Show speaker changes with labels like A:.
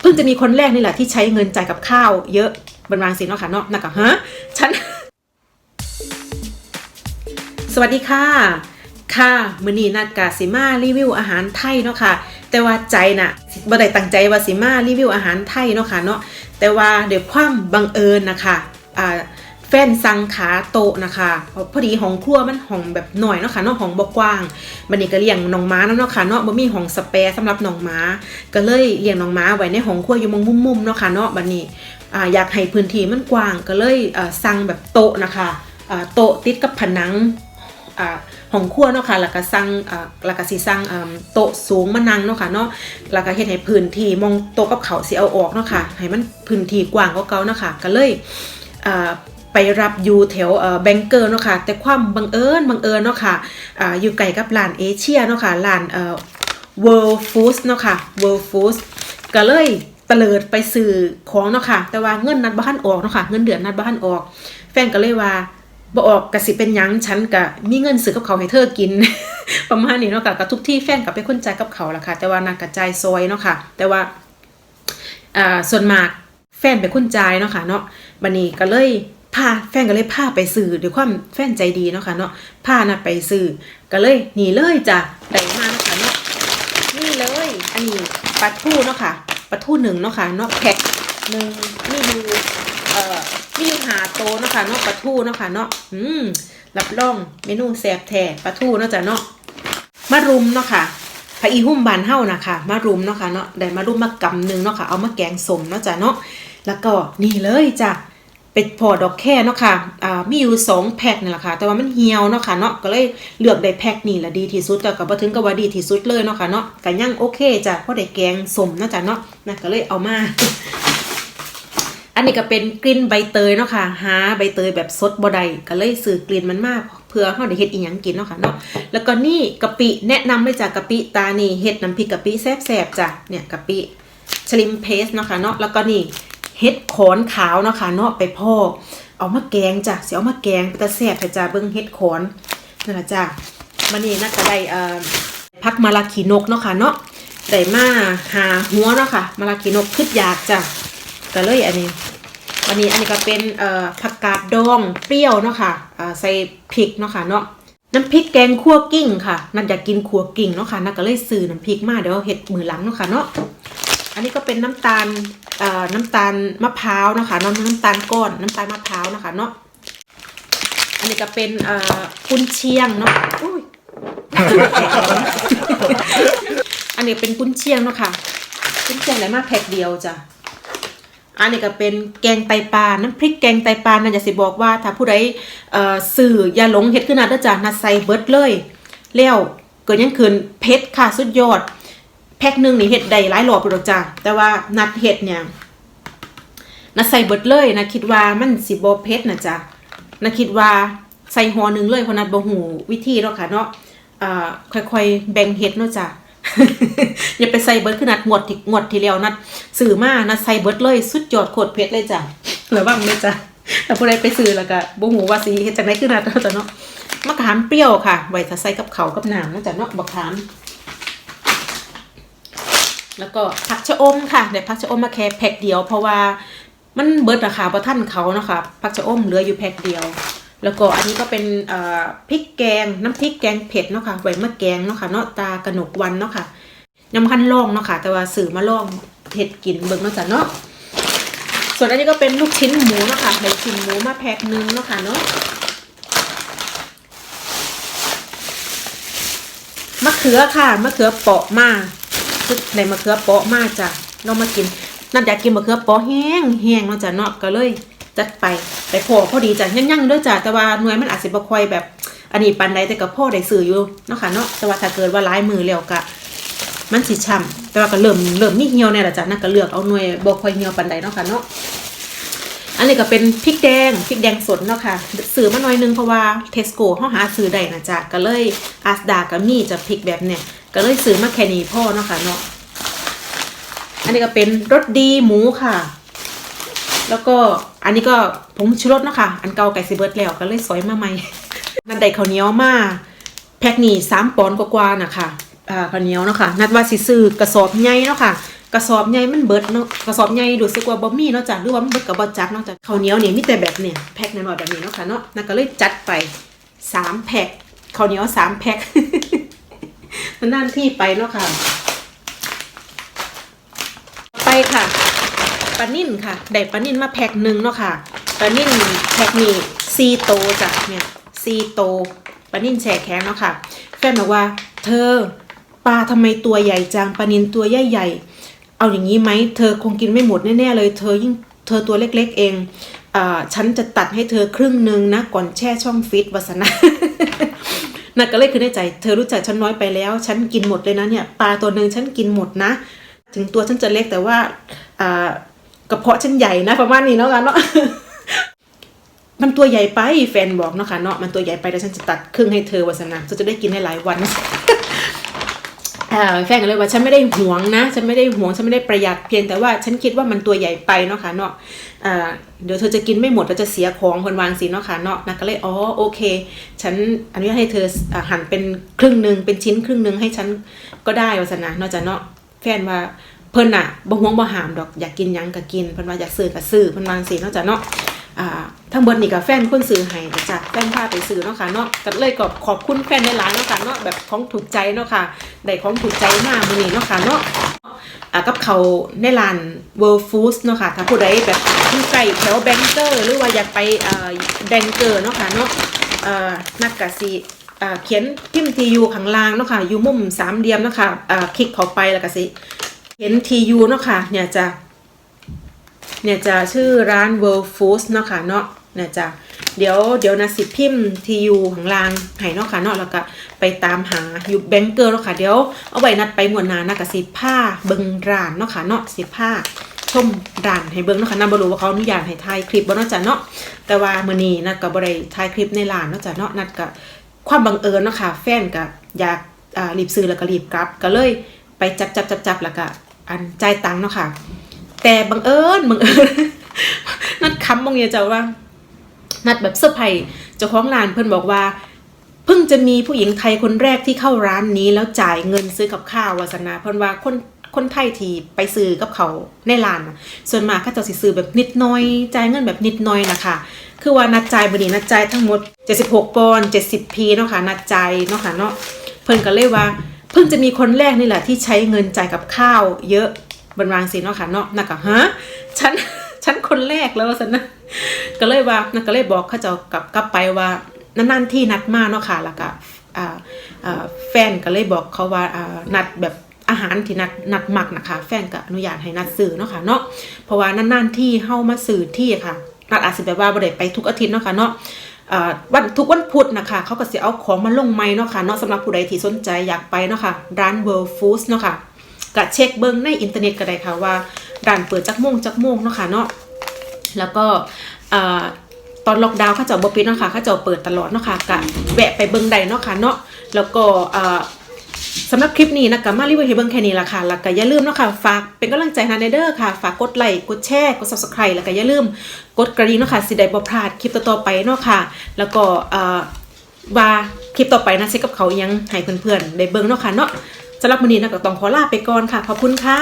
A: เพิ่งจะมีคนแรกนี่แหละที่ใช้เงินจ่ายกับข้าวเยอะบรรวางสิเนาะค่ะเนาะนักกับฮะฉัน สวัสดีค่ะค่ะมื้อนี้นัดกาสิมารีวิวอาหารไทยเนาะค่ะ แต่ว่าใจน่ะบ่ได้ตั้งใจว่าสิมารีวิวอาหารไทยเนาะค่ะเนาะแต่ว่าเด้วยวความบังเอิญนะคะอ่า แฟนสั่งขาโตะนะคะพอดีห้องครัวมันห้องแบบหน่อยเนาะค่ะเนาะห้องบกว้างบัดนี้ก็เลี้ยงน้องม้าเนาะค่ะเนาะบ่มีห้องสเปรสำหรับน้องม้า ก็เลยเลี้ยงน้องม้าไว้ในห้องครัวอยู่มุมมุมๆเนาะค่ะเนาะบัดนี้อ่าอยากให้พื้นที่มันกว้างก็เลยเอ่อสั่งแบบโต๊ะนะคะอ่าโต๊ะติดกับผนังอ่าห้องครัวเนาะค่ะแล้วก็สั่งอ่าแล้วก็สิสั่งอ่าโต๊ะสูงมานั่งเนาะค่ะเนาะแล้วก็เฮ็ดให้พื้นที่มองโต๊ะกับเขาสิเอาออกเนาะค่ะให้มันพื้นที่กว้างกว่าเก่าเนาะค่ะก็เลยอ่อ ไปรับอยู่แถวแบงเกอร์เนาะค่ะแต่ความบังเอิญบังเอิญเนาะค่ะอ่าอยู่ไกลกับร้านเอเชียเนาะค่ะร้านเอ่อ World Foods เนาะค่ะ World Foods ก็เลยเตลิดไปซื้อของเนาะค่ะแต่ว่าเงินนัดบ้านออกเนาะค่ะเงินเดือนนัดบ้านออก แฟนก็เลยว่าบ่ออกกสิเป็นยังฉันก็มีเงินซื้อกับเขาให้เธอกิน ประมาณนี้เนาะค่ะกับทุกที่แฟนก็เป็นคนจ่ายกับเขาละค่ะ แต่ว่านางกระจายซอยเนาะค่ะ แต่ว่าอ่าส่วนมากแฟนเป็นคนจ่ายเนาะค่ะเนาะบันนี้ก็เลย พาแฟนก็เลยพาไปซื้อด้วยความแฟนใจดีเนาะค่ะเนาะพานัดไปซื้อก็เลยหนีเลยจ้ะได้มาเนาะค่ะเนาะนี่เลย อันนี้ปลาทูเนาะค่ะปลาทูหนึ่งเนาะค่ะเนาะแพ็คหนึ่งนี่ดูเอ่อนี่หาโตเนาะค่ะเนาะปลาทูเนาะค่ะเนาะอืมรับรองเมนูแซ่บแท้ปลาทูเนาะจ้ะเนาะมารุมเนาะค่ะพระอีหุ่มบานเฮานะคะมารุมเนาะค่ะเนาะได้มารุมมากำหนึ่งเนาะค่ะเอามาแกงสมเนาะจ้ะเนาะแล้วก็นี่เลยจ้ะ เป็ดพอดอกแค่เนาะค่ะอ่ามีอยู่สองแพ็คนี่แหละค่ะ แต่ว่ามันเหี่ยวเนาะค่ะเนาะ ก็เลยเลือกได้แพ็คนี่แหละดีที่สุดแต่ก็บ่ถึงกับว่าดีที่สุดเลยเนาะค่ะเนาะก็ยังโอเคจ้ะเพราะได้แกงสมเนาะจ้ะเนาะนะก็เลยเอามา อันนี้ก็เป็นกลิ่นใบเตยเนาะค่ะ หาใบเตยแบบสดบ่ได้ก็เลยซื้อกลิ่นมันมากเพื่อเฮาได้เฮ็ดอีหยังกินเนาะค่ะเนาะ แล้วก็นี่กะปิแนะนำเลยจ้ะกะปิตานี่เฮ็ดน้ำพริกกะปิแซ่บๆจ้ะเนี่ยกะปิชลิมเพสเนาะค่ะเนาะ แล้วก็นี่ เฮ็ดขอนขาวเนาะค่ะเนาะไปพอกเอามาแกงจ้ะสิเอามาแกงแต่แซ่บจ้ะเบิ่งเฮ็ดขอนนั่นล่ะจ้ะมื้อนี้น่าจะได้เอ่อพักมาลาขีนกเนาะค่ะเนาะได้มาหาหัวเนาะค่ะมาลาขีนกคึดอยากจ้ะก็เลยอันนี้อันนี้อันนี้ก็เป็นเอ่อผักกาดดองเปรี้ยวเนาะค่ะอ่าใส่พริกเนาะค่ะเนาะน้ำพริกแกงคั่วกิ้งค่ะนันอยากกินคั่วกิ้งเนาะค่ะนันก็เลยซื้อน้ำพริกมาเดี๋ยวเห็ดมือหลังเนาะค่ะเนาะอันนี้ก็เป็นน้ำตาล น้ำตาลมะพร้าวนะคะนาะน้ำตาลก้อนน้ำตาลมะพร้าวนะคะเนาะอันนี้ก็เป็นกุนเชียงเนาะอุ้ยอันนี้เป็นกุนเชียงเนาะค่ะกุนเชียงไหนมาแพ็คเดียวจ้ะอันนี้ก็เป็นแกงไตปลา น้ำพริกแกงไตปลาน่าจะสิบอกว่า ถ้าผู้ใดสื่ออย่าหลงเฮ็ดขึ้นนัดเด้อจ้ะนัดใส่เบิร์ดเลยแล้วเกิดยังคืนเพชรค่ะสุดยอด แพ็คหนึ่งนี่เฮ็ดได้หลายรอบอยู่ดอกจ้ะแต่ว่านัดเฮ็ดเนี่ยนัดใส่เบิดเลยนะคิดว่ามันสิบ่เผ็ดนะจ้ะนัดคิดว่าใส่ห่อหนึ่งเลยเพราะนัดบ่ฮู้วิธีเนาะค่ะเนาะอ่าค่อยๆแบ่งเฮ็ดเนาะจ้ะอย่าไปใส่เบิร์ดคือนัดงวดที่งวดที่แล้วนัดสื่อมานัดใส่เบิร์ดเลยสุดยอดโคตรเพชรเลยจ้ะระวังเลยจ้ะถ้าผู้ใดไปซื้อแล้วก็บ่ฮู้ว่าสิเฮ็ดจังได๋คือนัดเนาะจ้ะเนาะมะขามเปรี้ยวค่ะไว้ถ้าใส่กับเขากับน้ำนะจ้ะเนาะบักขาม แล้วก็ผักชะอมค่ะได้ผักชะอมมาแค่แพ็คเดียว เพราะว่ามันเบิดราคาบ่ทันเขานะคะผักชะอมเหลืออยู่แพ็คเดียว แล้วก็อันนี้ก็เป็นพริกแกงน้ำพริกแกงเผ็ดเนาะค่ะไว้มาแกงเนาะค่ะเนาะตากระหนกวันเนาะค่ะยำคันล่องเนาะค่ะแต่ว่าสื่อมาล่องเผ็ดกินเบิ่งเนาะจ้ะเนาะส่วนอันนี้ก็เป็นลูกชิ้นหมูเนาะค่ะได้ชิ้นหมูมาแพ็คนึงเนาะค่ะเนาะมะเขือค่ะมะเขือเปาะมา คือในมะเขือเปาะมากจ้ะเรามากินนั่นอยากกินมะเขือเปาะแห้งแห้งเนาจะเนาะก็เลยจัดไปไปพอพอดีจ้ะยั่งๆด้วยจ้ะแต่ว่าหน่วยมันอาจสิบ่ค่อยแบบ อันนี้ปันใดแต่กับพ่อได้ซื้ออยู่เนาะค่ะเนาะแต่ว่าถ้าเกิดว่าร้ายมือแล้วก็มันสิช้ำแต่ว่าก็เริ่มเริ่มมีเหี่ยวแน่ละจ้ะนั่นก็เลือกเอาหน่วยบ่ค่อยเหี่ยวปันใดเนาะค่ะเนาะอันนี้ก็เป็นพริกแดงพริกแดงสดเนาะค่ะซื้อมาหน่อยนึงเพราะว่าเทสโก้เฮาหาซื้อได้นะจ้ะก็เลยอาสดาก็มีจะพริกแบบเนี้ย ก็เลยซื้อมาแค่นี้พ่อเนาะค่ะเนาะอันนี้ก็เป็นรสดีหมูค่ะ แล้วก็อันนี้ก็ผงชูรสเนาะคะอันเก่าไก่ซีเบิร์ดแล้วก็เลยซอยมาใหม่นันได้ข้าวเหนียวมาแพ็คนี่สามปอนด์กว่าๆนะคะอ่าข้าวเหนียวเนาะค่ะนัดว่าสิซื้อกระสอบใหญ่เนาะค่ะกระสอบใหญ่มันเบิดเนาะกระสอบใหญ่รู้สึกว่าบ่มีเนาะจ้ะหรือว่ามันเบิดกับบ่จักเนาะจ้ะข้าวเหนียวเนี่ยมีแต่แบบเนี่ยแพ็คน้อยๆแบบนี้เนาะค่ะเนาะนัดก็เลยจัดไปสามแพ็คข้าวเหนียวสามแพ็ค มันนั่นที่ไปเนาะค่ะ ไปค่ะปลานิ่นค่ะ ได้ปลานิ่นมาแพ็คหนึ่งเนาะค่ะปลานิ่นแพ็คนี้ซีโตจ้ะเนี่ยซีโตปลานิ่นแช่แข็งเนาะค่ะ แฟนบอกว่า เธอปลาทำไมตัวใหญ่จังปลานินตัวใหญ่ๆเอาอย่างนี้ไหมเธอคงกินไม่หมดแน่ๆเลย เธอยิ่งเธอตัวเล็กๆเองอ่าฉันจะตัดให้เธอครึ่งหนึ่งนะก่อนแช่ช่องฟิตวาสนา นักก็เลยคือในใจ เธอรู้จักฉันน้อยไปแล้ว ฉันกินหมดเลยนะเนี่ยปลาตัวหนึ่งฉันกินหมดนะ ถึงตัวฉันจะเล็กแต่ว่ากระเพาะฉันใหญ่นะประมาณนี้เนาะกันเนาะมันตัวใหญ่ไปแฟนบอกเนาะค่ะเนาะมันตัวใหญ่ไปแต่ฉันจะตัดครึ่งให้เธอวาสนาเธอจะได้กินได้หลายวัน แฟนก็เลยว่าฉันไม่ได้หวงนะ ฉันไม่ได้หวง ฉันไม่ได้ประหยัดเพียงแต่ว่าฉันคิดว่ามันตัวใหญ่ไปเนาะค่ะเนาะเดี๋ยวเธอจะกินไม่หมดเธอจะเสียของคนวางสิเนาะค่ะเนาะนักก็เลยอ๋อโอเค ฉันอนุญาตให้เธอหั่นเป็นครึ่งหนึ่งเป็นชิ้นครึ่งหนึ่งให้ฉันก็ได้วาสนาเนาะจ้ะเนาะแฟนว่าเพิ่นอะบ่หวงบ่หามดอกอยากกินยังก็กินเพิ่นว่าอยากซื้อก็ซื้อเพิ่นวางสิเนาะจ้ะเนาะ ทั้งเบิดนี่กับแฟนคนซื้อให้จ้ะแฟนพาไปซื้อเนาะค่ะเนาะก็เลยก็ขอบคุณแฟนในร้านเนาะค่ะเนาะแบบของถูกใจเนาะค่ะได้ของถูกใจมากมื้อนี้เนาะค่ะเนาะกับเขาในร้าน World Foods เนาะค่ะถ้าผู้ใดแบบอยู่ใกล้แถวแบงเกอร์หรือว่าอยากไปแบงเกอร์เนาะค่ะเนาะนักกะสิเขียนพิมพ์ทียูข้างล่างเนาะค่ะอยู่มุมสามเหลี่ยมเนาะค่ะคลิกเข้าไปแล้วก็สิเขียนทียูเนาะค่ะเนี่ยจะ เนี่ยจะชื่อร้าน World Foods เนาะค่ะเนาะเนี่ยจะเดี๋ยวเดี๋ยวนะสิพิมพ์ทียูของรางให้เนาะค่ะเนาะแล้วก็ไปตามหาอยู่แบงเกอร์เนาะค่ะเดี๋ยวเอาไว้นัดไปงวดหน้านะกับสิผ้าเบิงร้านเนาะค่ะเนาะสิผ้าชมร้านให้เบิงเนาะค่ะน่าบรู้ว่าเขาอนุญาตให้ถ่ายคลิปบ่เนาะจ้ะเนาะแต่ว่ามื้อนี้นัดก็บ่ได้ถ่ายคลิปในร้านเนาะจ้ะเนาะนัดก็ความบังเอิญเนาะค่ะแฟนก็อยากอ่ารีบซื้อแล้วก็รีบกลับ ก็เลยไปจับจับจับจับแล้วก็อันจ่ายตังค์เนาะค่ะ แต่บังเอิญบังเอิญนัดคำบางอย่างจะว่า นัดแบบเซอร์ไพรส์เจ้าของร้านเพิ่นบอกว่าเพิ่งจะมีผู้หญิงไทยคนแรกที่เข้าร้านนี้แล้วจ่ายเงินซื้อกับข้าววาสนาเพิ่นว่าคนคนไทยที่ไปซื้อกับเขาในร้านส่วนมากเขาเจะสิซื้อแบบนิดน้อยจ่ายเงินแบบนิดน้อยนะคะคือว่านัดจ่ายบัดนี้นัดจ่ายทั้งหมด 76ปอนด์70พีเนาะค่ะนัดจ่ายเนาะค่ะเนาะเพิ่นก็เลยว่า เพิ่งจะมีคนแรกนี่แหละที่ใช้เงินจ่ายกับข้าว เยอะ บนวางสิเนาะค่ะเนาะนักก็ฮะฉันฉันคนแรกแล้วสันนะก็เลยว่านักก็เลยบอกเขาเจะกลับกลับไปว่านานๆที่นัดมาเนาะค่ะแล้วก็แฟนก็เลยบอกเขาว่านัดแบบอาหารที่นัดนัดหมักนะคะ แฟนก็อนุญาตให้นัดซื้อเนาะค่ะเนาะเพราะว่านานๆที่เฮามาซื้อที่ค่ะนัดอาจสิแบบว่าบ่ได้ไปทุกอาทิตย์เนาะค่ะเนาะวันทุกวันพุธนะคะ เขาก็สิเอาของมาลงใหม่เนาะค่ะเนาะสำหรับผู้ใดที่สนใจอยากไปเนาะค่ะร้าน World Foods เนาะค่ะ ก็เช็คเบิ่งในอินเทอร์เน็ตก็ได้ค่ะว่าร้านเปิดจักโมงจักโมงเนาะค่ะเนาะแล้วก็ตอนล็อกดาวน์เข้าเจ้าบ่ปิดเนาะค่ะเข้าเจ้าเปิดตลอดเนาะค่ะกะแวะไปเบิ่งได้เนาะค่ะเนาะแล้วก็สำหรับคลิปนี้นะกะมารีวิวให้เบิ่งแค่นี้ละค่ะ แล้วก็อย่าลืมเนาะค่ะ ฝากเป็นกำลังใจให้ในเด้อค่ะ ฝากกดไลค์ กดแชร์ กด Subscribe แล้วก็อย่าลืมกดกระดิ่งเนาะค่ะ สิได้บ่พลาดคลิปต่อๆไปเนาะค่ะ แล้วก็ว่าคลิปต่อไปนะเช็คกับเขายังให้เพื่อนๆได้เบิ่งเนาะค่ะเนาะ สำหรับวันนี้นะก็ต้องขอลาไปก่อนค่ะ ขอบคุณค่ะ